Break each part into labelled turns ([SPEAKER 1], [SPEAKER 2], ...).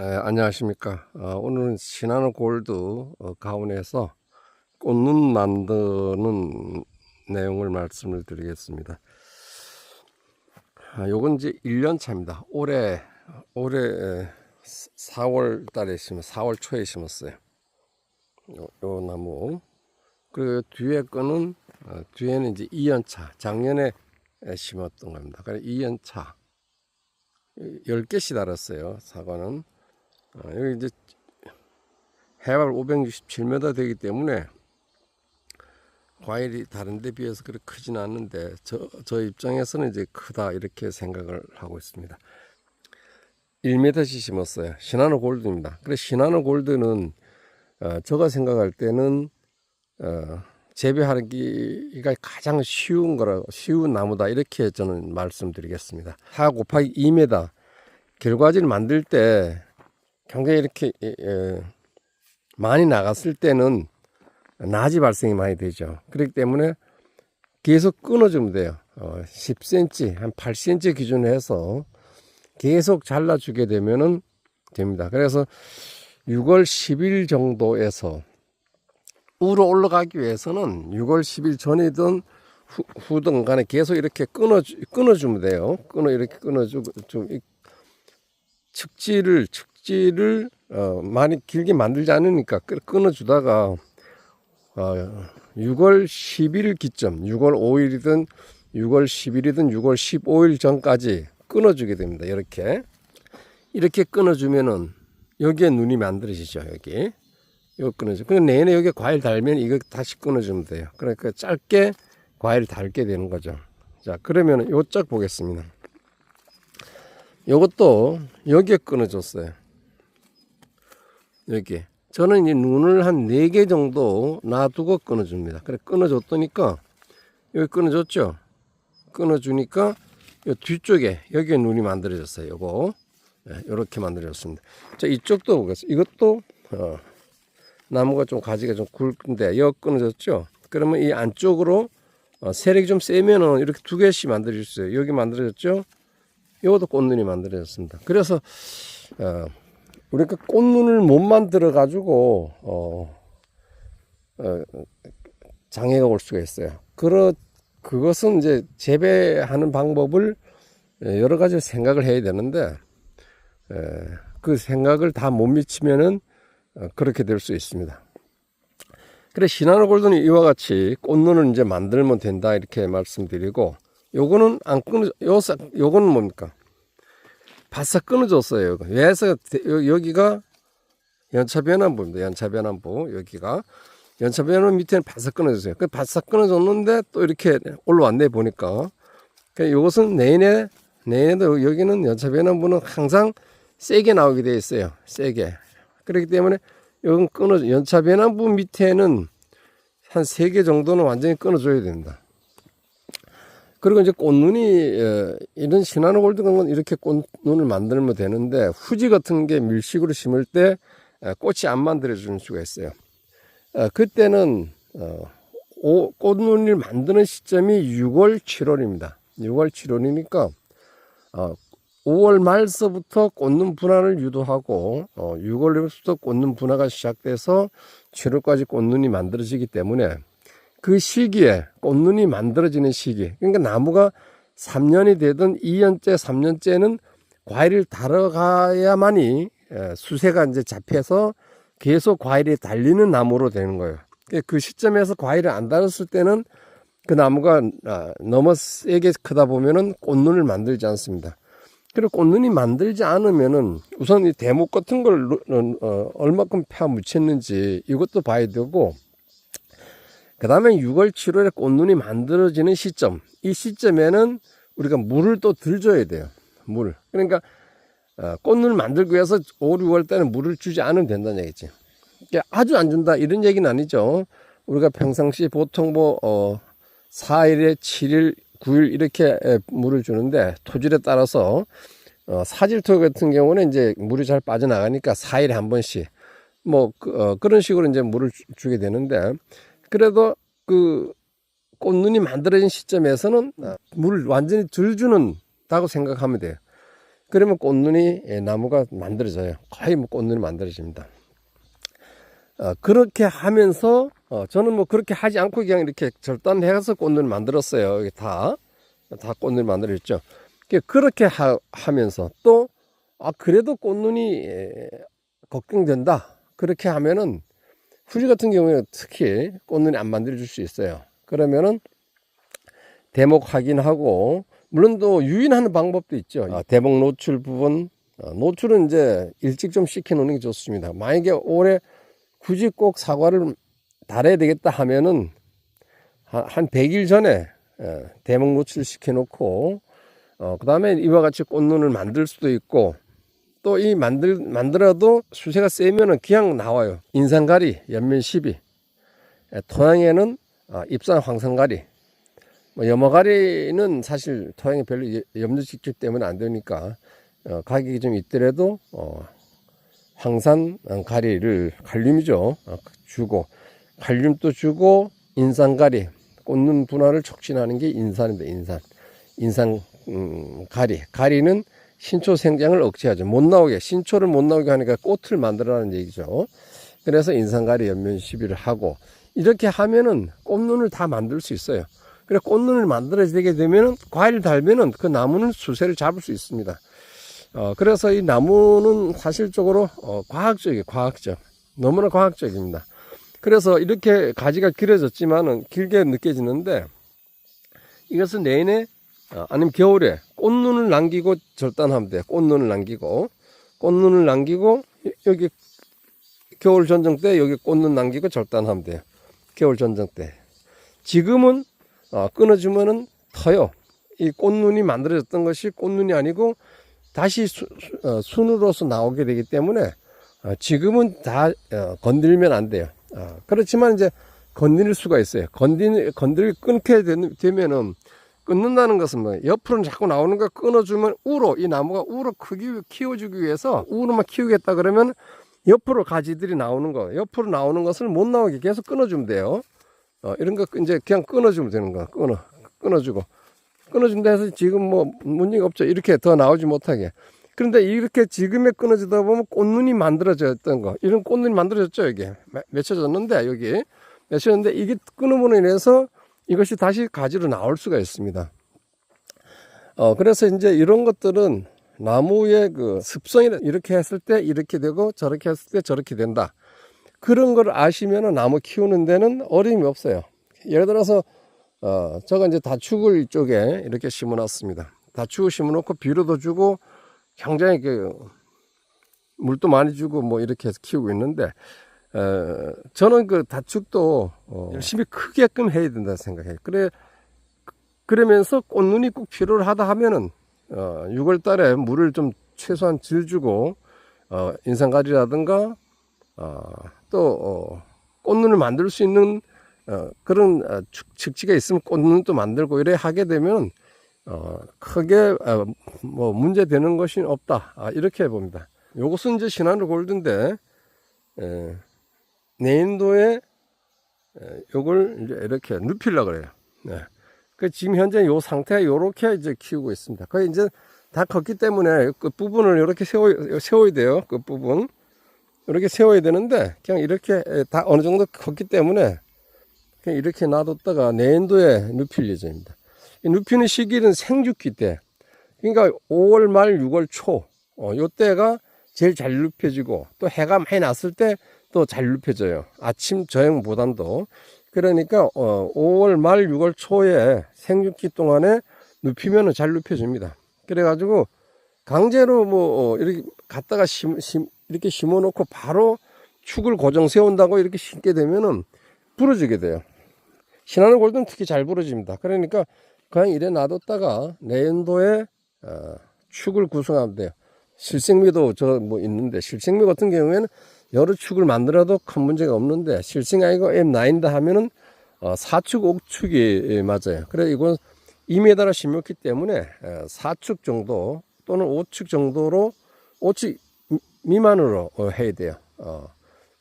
[SPEAKER 1] 에, 안녕하십니까. 어, 오늘은 신한우 골드 어, 가운에서 꽃눈 만드는 내용을 말씀을 드리겠습니다. 아, 요건 이제 1년 차입니다. 올해, 올해 에, 4월 달에 심었, 4월 초에 심었어요. 요, 요 나무. 그리고 뒤에 거는, 어, 뒤에는 이제 2년 차. 작년에 에, 심었던 겁니다. 그래 2년 차. 10개씩 달았어요. 사과는. 어, 여기 이제 해발 567m 되기 때문에 과일이 다른 데 비해서 그렇게 크진 않는데 저, 저 입장에서는 이제 크다 이렇게 생각을 하고 있습니다. 1m씩 심었어요. 시나노 골드입니다. 그래 시나노 골드는 어, 제가 생각할 때는 어, 재배하기가 가장 쉬운 거라 쉬운 나무다 이렇게 저는 말씀드리겠습니다. 4 곱하기 2m 결과지를 만들 때 굉장히 이렇게 에, 에, 많이 나갔을 때는 나지 발생이 많이 되죠. 그렇기 때문에 계속 끊어주면 돼요. 어, 10cm, 한 8cm 기준으로 해서 계속 잘라주게 되면은 됩니다. 그래서 6월 10일 정도에서 우로 올라가기 위해서는 6월 10일 전이든 후, 후든 간에 계속 이렇게 끊어 끊어주면 돼요. 끊어 이렇게 끊어주고 좀 이- 측지를 측 지를 어, 많이 길게 만들지 않으니까 끊- 끊어주다가 어, 6월 10일 기점, 6월 5일이든 6월 10일이든 6월 15일 전까지 끊어주게 됩니다. 이렇게 이렇게 끊어주면은 여기에 눈이 만들어지죠. 여기 이거 끊어줘. 그럼 내내 여기 과일 달면 이거 다시 끊어주면 돼요. 그러니까 짧게 과일 달게 되는 거죠. 자 그러면 요짝 보겠습니다. 요것도 여기에 끊어줬어요. 여기. 저는 이 눈을 한 네 개 정도 놔두고 끊어줍니다. 그래, 끊어줬더니까, 여기 끊어줬죠? 끊어주니까, 요 뒤쪽에, 여기에 눈이 만들어졌어요. 요거. 이렇게 만들어졌습니다. 자, 이쪽도 보겠습니다. 이것도, 어, 나무가 좀 가지가 좀 굵은데, 여기 끊어졌죠? 그러면 이 안쪽으로, 어, 세력이 좀 세면은 이렇게 두 개씩 있어요. 여기 만들어졌죠? 이것도 꽃눈이 만들어졌습니다. 그래서 어, 우리가 꽃눈을 못 만들어 가지고 어, 어, 장애가 올 수가 있어요. 그러 그것은 이제 재배하는 방법을 예, 여러 가지 생각을 해야 되는데 에, 그 생각을 다 못 미치면은 어, 그렇게 될 수 있습니다. 그래 시나노 골드는 이와 같이 꽃눈을 이제 만들면 된다 이렇게 말씀드리고 요거는 안 끊어 요 사- 요거는 뭡니까? 바싹 끊어졌어요. 왜서 여기가 연차 변환부입니다. 연차 변환부 여기가 연차 변환 밑에는 바싹 끊어졌어요. 그 바싹 끊어졌는데 또 이렇게 올라왔네 보니까. 그 요것은 내내 내내도 여기는 연차 변환부는 항상 세게 나오게 돼 있어요. 세게. 그렇기 때문에 여기는 끊어 연차 변환부 밑에는 한 세 개 정도는 완전히 끊어줘야 됩니다. 그리고 이제 꽃눈이 어, 이런 시나노 골드 같은 건 이렇게 꽃눈을 만들면 되는데 후지 같은 게 밀식으로 심을 때 어, 꽃이 안 만들어 주는 수가 있어요. 어, 그때는 어, 오, 꽃눈을 만드는 시점이 6월 7월입니다. 6월 7월이니까 어, 5월 말서부터 꽃눈 분화를 유도하고 어, 6월부터 꽃눈 분화가 시작돼서 7월까지 꽃눈이 만들어지기 때문에 그 시기에 꽃눈이 만들어지는 시기 그러니까 나무가 3년이 되든 2년째 3년째는 과일을 달아가야만이 에, 수세가 이제 잡혀서 계속 과일이 달리는 나무로 되는 거예요. 그그 시점에서 과일을 안 달았을 때는 그 나무가 아, 너무 세게 크다 보면은 꽃눈을 만들지 않습니다. 그리고 꽃눈이 만들지 않으면은 우선 이 대목 같은 걸 어, 얼마큼 펴 묻혔는지 이것도 봐야 되고 그 다음에 6월, 7월에 꽃눈이 만들어지는 시점. 이 시점에는 우리가 물을 또 들 줘야 돼요. 물. 그러니까, 어, 꽃눈을 만들기 위해서 5, 6월 때는 물을 주지 않으면 된다는 얘기지. 이게 아주 안 준다. 이런 얘기는 아니죠. 우리가 평상시 보통 뭐, 어, 4일에 7일, 9일 이렇게 에, 물을 주는데 토질에 따라서 어, 사질토 같은 경우는 이제 물이 잘 빠져나가니까 4일에 한 번씩 뭐, 그, 어, 그런 식으로 이제 물을 주- 주게 되는데 그래도 그 꽃눈이 만들어진 시점에서는 아, 물을 완전히 들 주는 다고 생각하면 돼요. 그러면 꽃눈이 예, 나무가 만들어져요. 거의 뭐 꽃눈이 만들어집니다. 어, 그렇게 하면서 어, 저는 뭐 그렇게 하지 않고 그냥 이렇게 절단해서 꽃눈을 만들었어요. 여기 다, 다 꽃눈을 만들었죠. 그- 그렇게 하, 하면서 또, 아, 그래도 꽃눈이 에, 걱정된다. 그렇게 하면은 후지 같은 경우에 특히 꽃눈이 안 만들어줄 수 있어요. 그러면은 대목 확인하고 물론 또 유인하는 방법도 있죠. 아, 대목 노출 부분 어, 노출은 이제 일찍 좀 시켜 놓는 게 좋습니다. 만약에 올해 굳이 꼭 사과를 달아야 되겠다 하면은 한, 한 100일 전에 예, 대목 노출 시켜 놓고 어, 그 다음에 이와 같이 꽃눈을 만들 수도 있고 또 이 만들 만들어도 수세가 세면은 그냥 나와요. 인상가리, 연면 12. 예, 토양에는 아, 입산 황산가리. 뭐 염화가리는 사실 토양에 별로 예- 염류 직질 때문에 안 되니까 어, 가격이 좀 있더라도 어, 황산 가리를 칼륨이죠 어, 주고 칼륨도 주고 인산가리 꽂는 분화를 촉진하는 게 인산입니다 인산 인산 음, 가리 가리는 신초 생장을 억제하죠 못 나오게 신초를 못 나오게 하니까 꽃을 만들어라는 얘기죠 그래서 인산가리 연면 시비를 하고 이렇게 하면은 꽃눈을 다 만들 수 있어야 그래 꽃눈을 만들어지게 되면은 과일을 달면은 그 나무는 수세를 잡을 수 있습니다. 어, 그래서 이 나무는 사실적으로 어, 과학적이에요, 과학적. 너무나 과학적입니다. 그래서 이렇게 가지가 길어졌지만은 길게 느껴지는데 이것은 내년에 어, 아니면 겨울에 꽃눈을 남기고 절단하면 돼요. 꽃눈을 남기고 꽃눈을 남기고 여- 여기 겨울 전정 때 여기 꽃눈 남기고 절단하면 돼요. 겨울 전정 때. 지금은 어, 끊어주면은 터요. 이 꽃눈이 만들어졌던 것이 꽃눈이 아니고 다시 수, 수- 어, 순으로서 나오게 되기 때문에 어, 지금은 다 어, 건들면 안 돼요. 어, 그렇지만 이제 건드릴 수가 있어요. 건들 건들 끊게 되면은 끊는다는 것은 뭐 옆으로 자꾸 나오는 거 끊어주면 우로 이 나무가 우로 크기 키워주기 위해서 우로만 키우겠다 그러면 옆으로 가지들이 나오는 거 옆으로 나오는 것을 못 나오게 계속 끊어주면 돼요. 어, 이런 거 이제 그냥 끊어주면 되는 거야. 끊어, 끊어주고. 끊어준다 해서 지금 뭐 문제가 없죠. 이렇게 더 나오지 못하게. 그런데 이렇게 지금에 끊어지다 보면 꽃눈이 만들어졌던 거. 이런 꽃눈이 만들어졌죠. 매- 맺혀졌는데, 여기. 맺혀졌는데, 이게 끊어으로 인해서 이것이 다시 가지로 나올 수가 있습니다. 어, 그래서 이제 이런 것들은 나무의 그 습성이 이렇게 했을 때 이렇게 되고 저렇게 했을 때 저렇게 된다. 그런 걸 아시면 나무 키우는 데는 어려움이 없어요. 예를 들어서 어, 저가 이제 다축을 이쪽에 이렇게 심어놨습니다. 다축을 심어놓고 비료도 주고 굉장히 그 물도 많이 주고 뭐 이렇게 해서 키우고 있는데 어, 저는 그 다축도 어, 열심히 크게끔 해야 된다 생각해요. 그래 그러면서 꽃눈이 꼭 필요를 하다 하면은 어, 6월 달에 물을 좀 최소한 질 주고 어, 인상가리라든가 어, 또 어, 꽃눈을 만들 수 있는 어, 그런 어, 축- 측지가 있으면 꽃눈도 만들고 이래 하게 되면 어, 크게 어, 뭐 문제 되는 것이 없다 아, 이렇게 봅니다. 요것은 이제 신한루 골드인데 에, 내인도에 에, 요걸 이렇게 눕히려 그래요. 네. 그 지금 현재 요 상태 요렇게 이제 키우고 있습니다. 거의 이제 다 컸기 때문에 끝 부분을 이렇게 세워 세워야 돼요. 끝 부분. 이렇게 세워야 되는데 그냥 이렇게 다 어느 정도 컸기 때문에 그냥 이렇게 놔뒀다가 내년도에 눕힐 예정입니다. 이 눕히는 시기는 생육기 때 그러니까 5월 말 6월 초 어, 요때가 제일 잘 눕혀지고 또 해가 많이 났을 때 또 잘 눕혀져요. 아침 저녁보단도 그러니까 어, 5월 말 6월 초에 생육기 동안에 눕히면은 잘 눕혀집니다. 그래가지고 강제로 뭐 어, 이렇게 갖다가 심, 심, 이렇게 심어놓고 바로 축을 고정 세운다고 이렇게 심게 되면은 부러지게 돼요. 신하는 골드는 특히 잘 부러집니다. 그러니까 그냥 이래 놔뒀다가 내년도에 어, 축을 구성하면 돼요. 실생미도 저 뭐 있는데 실생미 같은 경우에는 여러 축을 만들어도 큰 문제가 없는데 실생 아니고 M9다 하면은 어, 4축, 5축이 맞아요. 그래 이건 2m라 심었기 때문에 4축 정도 또는 5축 정도로 5축 미만으로 어, 해야 돼요. 어,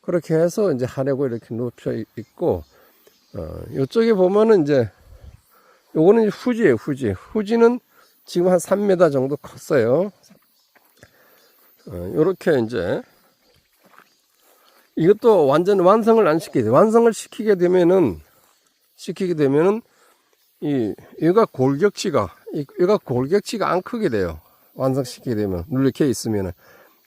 [SPEAKER 1] 그렇게 해서 이제 하려고 이렇게 눕혀 있고 어, 이쪽에 보면은 이제 요거는 후지예요, 후지. 후지는 지금 한 3m 정도 컸어요. 이렇게 이제 이것도 완전 완성을 안 시키게 돼. 완성을 시키게 되면은 시키게 되면은 이 얘가 골격치가 이- 얘가 골격치가 안 크게 돼요. 완성시키게 되면 눌리켜 있으면은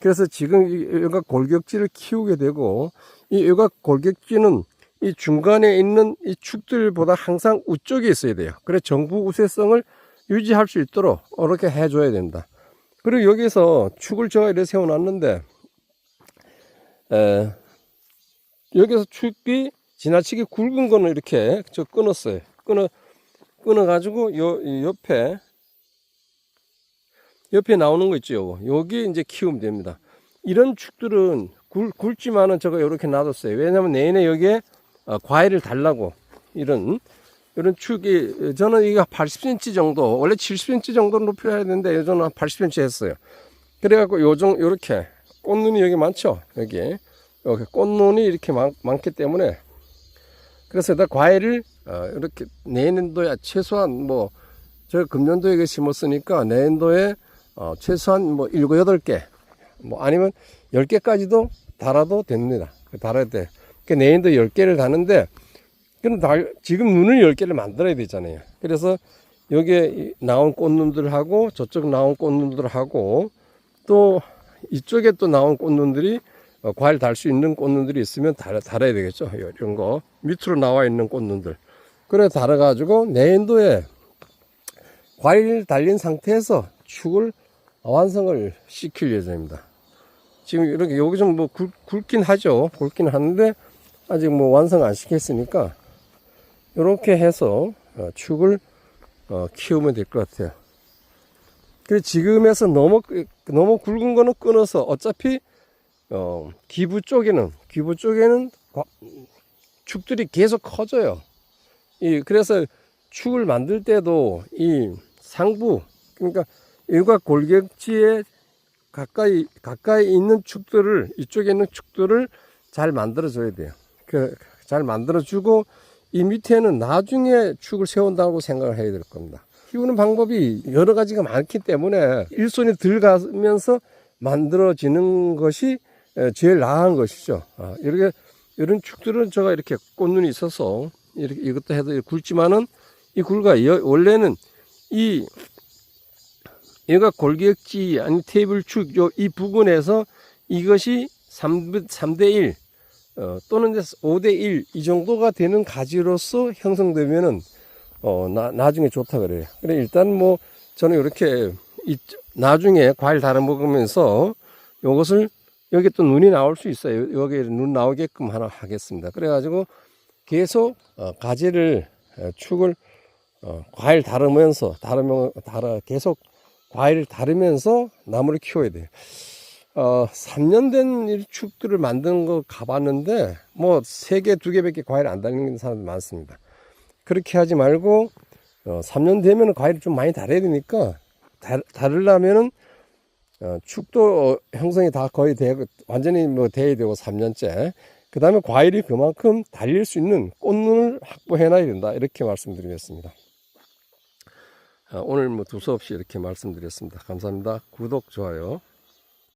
[SPEAKER 1] 그래서 지금 이 얘가 골격지를 키우게 되고 이 얘가 골격지는 이 중간에 있는 이 축들보다 항상 우쪽에 있어야 돼요. 그래 정부 우세성을 유지할 수 있도록 이렇게 해줘야 된다. 그리고 여기서 축을 제가 이렇게 세워놨는데 에, 여기서 축이 지나치게 굵은 거는 이렇게 저 끊었어요. 끊어 끊어 가지고 요, 이 옆에 옆에 나오는 거 있죠. 요거. 여기 이제 키우면 됩니다. 이런 축들은 굵, 굵지만은 제가 이렇게 놔뒀어요. 왜냐면 내내 여기에 어, 과일을 달라고 이런 이런 축이 저는 이거 80cm 정도 원래 70cm 정도 높여야 되는데 저는 한 80cm 했어요. 그래갖고 요정 요렇게 꽃눈이 여기 많죠. 여기 여기 꽃눈이 이렇게 많, 많기 때문에 그래서 나 과일을 어, 이렇게 내년도에 최소한 뭐 제가 금년도에 심었으니까 내년도에 어, 최소한 뭐 일곱 여덟 개, 뭐 아니면 열 개까지도 달아도 됩니다. 그 달아야 돼. 그 내년도 열 개를 다는데, 그럼 달, 지금 눈을 열 개를 만들어야 되잖아요. 그래서 여기에 이 나온 꽃눈들하고 저쪽 나온 꽃눈들하고 또 이쪽에 또 나온 꽃눈들이 어, 과일 달 수 있는 꽃눈들이 있으면 달, 달아야 되겠죠. 이런 거 밑으로 나와 있는 꽃눈들. 그래 달아가지고 내년도에 과일 달린 상태에서 축을 완성을 시킬 예정입니다. 지금 이렇게 여기 좀 뭐 굵긴 하죠. 굵긴 하는데 아직 뭐 완성 안 시켰으니까 이렇게 해서 어, 축을 어, 키우면 될 것 같아요. 그래 지금에서 너무 너무 굵은 거는 끊어서 어차피 어, 기부 쪽에는 기부 쪽에는 과- 축들이 계속 커져요. 이 그래서 축을 만들 때도 이 상부 그러니까 일과 골격지에 가까이 가까이 있는 축들을 이쪽에 있는 축들을 잘 만들어 줘야 돼요. 그 잘 만들어 주고 이 밑에는 나중에 축을 세운다고 생각을 해야 될 겁니다. 키우는 방법이 여러 가지가 많기 때문에 일손이 들어가면서 만들어지는 것이 에, 제일 나은 것이죠. 아, 이렇게 이런 축들은 제가 이렇게 꽃눈이 있어서 이렇게 이것도 해도 굵지만은 이 여- 원래는 이 얘가 골격지 아니 테이블 축요이 부분에서 이것이 3, 3대 1 어, 또는 5대 1 이 정도가 되는 가지로서 형성되면은 어, 나, 나중에 좋다 그래요. 그래 일단 뭐 저는 이렇게 이, 나중에 과일 달아 먹으면서 요것을 여기 또 눈이 나올 수 있어요. 여기 눈 나오게끔 하나 하겠습니다. 그래가지고 계속 어, 가지를 어, 축을 어, 과일 다르면서 다르면 달아 계속 과일을 다르면서 나무를 키워야 돼요. 어, 3년 된이 축들을 만드는 거 가봤는데 뭐세 개, 두 개밖에 과일 안 달리는 사람들 많습니다. 그렇게 하지 말고 어, 3년 되면 과일을 좀 많이 달아야 되니까 달, 달으려면은 어, 축도 어, 형성이 다 거의 되고 완전히 뭐 돼야 되고 3년째 그 다음에 과일이 그만큼 달릴 수 있는 꽃눈을 확보해놔야 된다 이렇게 말씀드리겠습니다. 아, 오늘 뭐 두서없이 이렇게 말씀드렸습니다. 감사합니다. 구독, 좋아요.